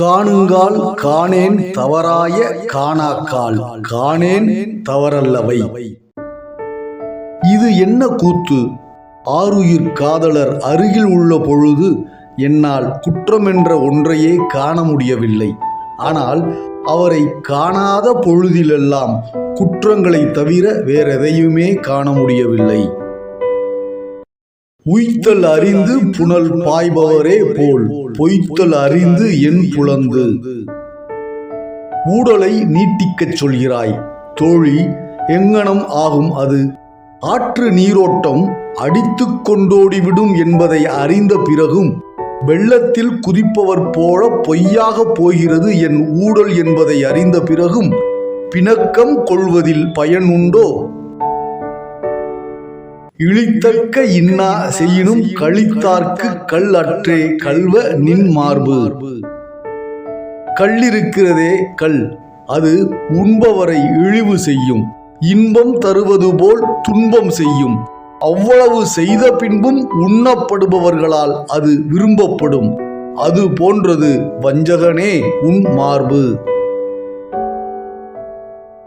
காணுங்கால் காணேன் தவறாய காணாக்கால் காணேன் தவறல்லவை. இது என்ன கூத்து? ஆருயிர் காதலர் அருகில் உள்ள பொழுது என்னால் குற்றமென்ற ஒன்றையே காண முடியவில்லை. ஆனால் அவரை காணாத பொழுதிலெல்லாம் குற்றங்களை தவிர வேறெதையுமே காண முடியவில்லை. உய்த்தல் அறிந்து புனல் பாய்பவரே போல் பொய்த்தல் அறிந்து என் புலந்து. ஊடலை நீட்டிக்கச் சொல்கிறாய் தோழி எங்கனம் ஆகும் அது? ஆற்று நீரோட்டம் அடித்துக் கொண்டோடிவிடும் என்பதை அறிந்த பிறகும் வெள்ளத்தில் குதிப்பவர் போல பொய்யாக போகிறது என் ஊடல் என்பதை அறிந்த பிறகும் பிணக்கம் கொள்வதில் பயன் உண்டோ இழித்தக்க இன்னா செய்யினும் கழித்தார்க்கு கல் அற்றே கல்வ நின் மார்பு கல்லிருக்கிறதே கல் அது உண்பவரை இழிவு செய்யும். இன்பம் தருவது போல் துன்பம் செய்யும். அவ்வளவு செய்த பின்பும் உண்ணப்படுபவர்களால் அது விரும்பப்படும். அது போன்றது வஞ்சகனே உன் மார்பு.